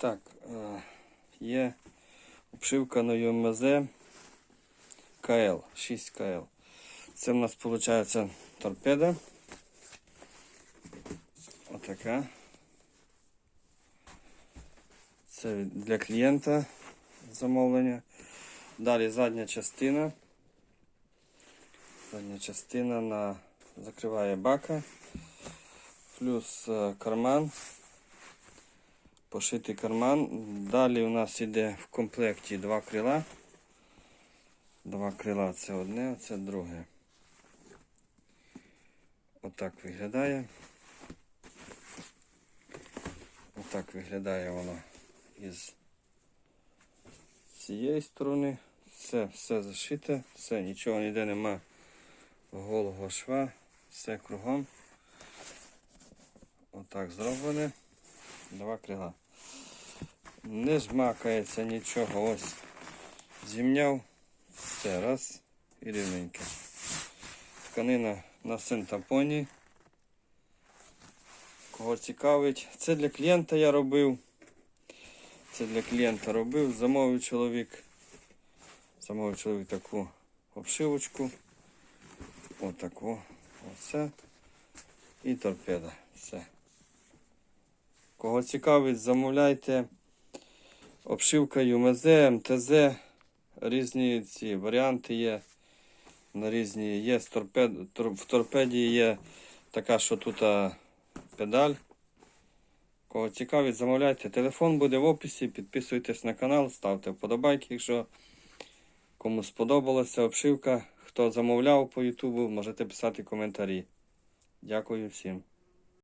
Так, е, є обшивка на ЮМЗ КЛ, 6 КЛ. Це в нас виходить торпеда. Отака. Це для клієнта замовлення. Далі задня частина. Задня частина на закриває бака. Плюс е, карман. Пошитий карман. Далі у нас йде в комплекті два крила. Два крила це одне, це друге. Отак виглядає. Отак виглядає воно із цієї сторони. Все, все зашите, все, нічого ніде нема голого шва, все кругом. Отак зроблене. Два крила. Не жмакається нічого. Ось зімняв. Все, раз і рівненьке. Тканина на синтапоні. Кого цікавить. Це для клієнта я робив. Це для клієнта робив. Замовив чоловік. Замовив чоловік таку обшивочку. Отаку. Оце. І торпеда. Все. Кого цікавить, замовляйте. Обшивка ЮМЗ, МТЗ. Різні ці варіанти є. На різні є торпед, тор- в торпеді є така, що тут а, педаль. Кого цікавить, замовляйте. Телефон буде в описі. Підписуйтесь на канал, ставте вподобайки, якщо кому сподобалася обшивка. Хто замовляв по Ютубу, можете писати коментарі. Дякую всім.